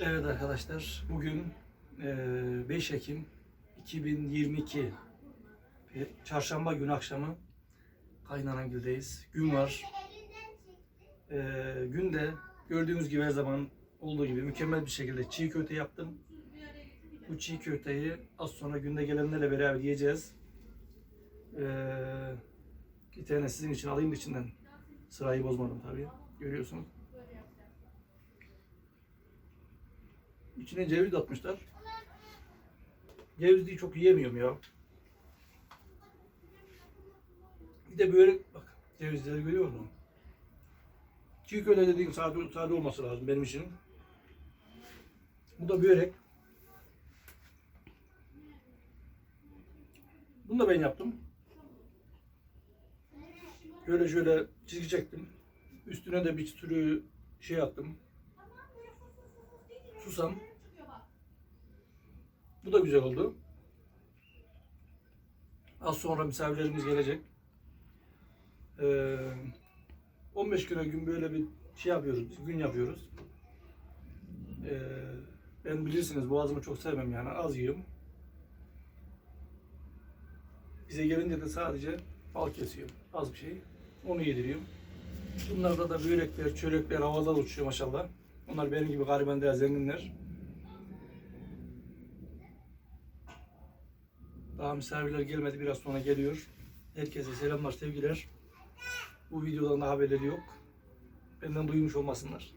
Evet arkadaşlar, bugün eee, 5 Ekim 2022 ve Çarşamba günü akşamı Kaynanangil'deyiz. Gün var. Eee günde gördüğünüz gibi her zaman olduğu gibi mükemmel bir şekilde çiğ köfte yaptım. Bu çiğ köfteyi az sonra günde gelenlerle beraber yiyeceğiz. Eee bir tane sizin için alayım da içinden. Sırayı bozmadım tabii. Görüyorsunuz. İçine ceviz atmışlar. Cevizliği çok yiyemiyorum ya. Bir de böyle bak cevizleri görüyor musun? Çiğ köfte dediğin sade, sade olması lazım benim için. Bu da börek. Bunu da ben yaptım. Şöyle şöyle çizgi çektim. Üstüne de bir sürü şey attım. Susam. Bu da güzel oldu. Az sonra misafirlerimiz gelecek. Ee, 15 güne gün böyle bir şey yapıyoruz, gün yapıyoruz. Ee, ben bilirsiniz boğazımı çok sevmem yani az yiyorum. Bize gelince de sadece bal kesiyorum. Az bir şey. Onu yediriyorum. Bunlarda da börekler, çörekler havada uçuyor maşallah. Onlar benim gibi gariban değil, zenginler. Daha misafirler gelmedi, biraz sonra geliyor. Herkese selamlar, sevgiler. Bu videodan da haberleri yok. Benden duymuş olmasınlar.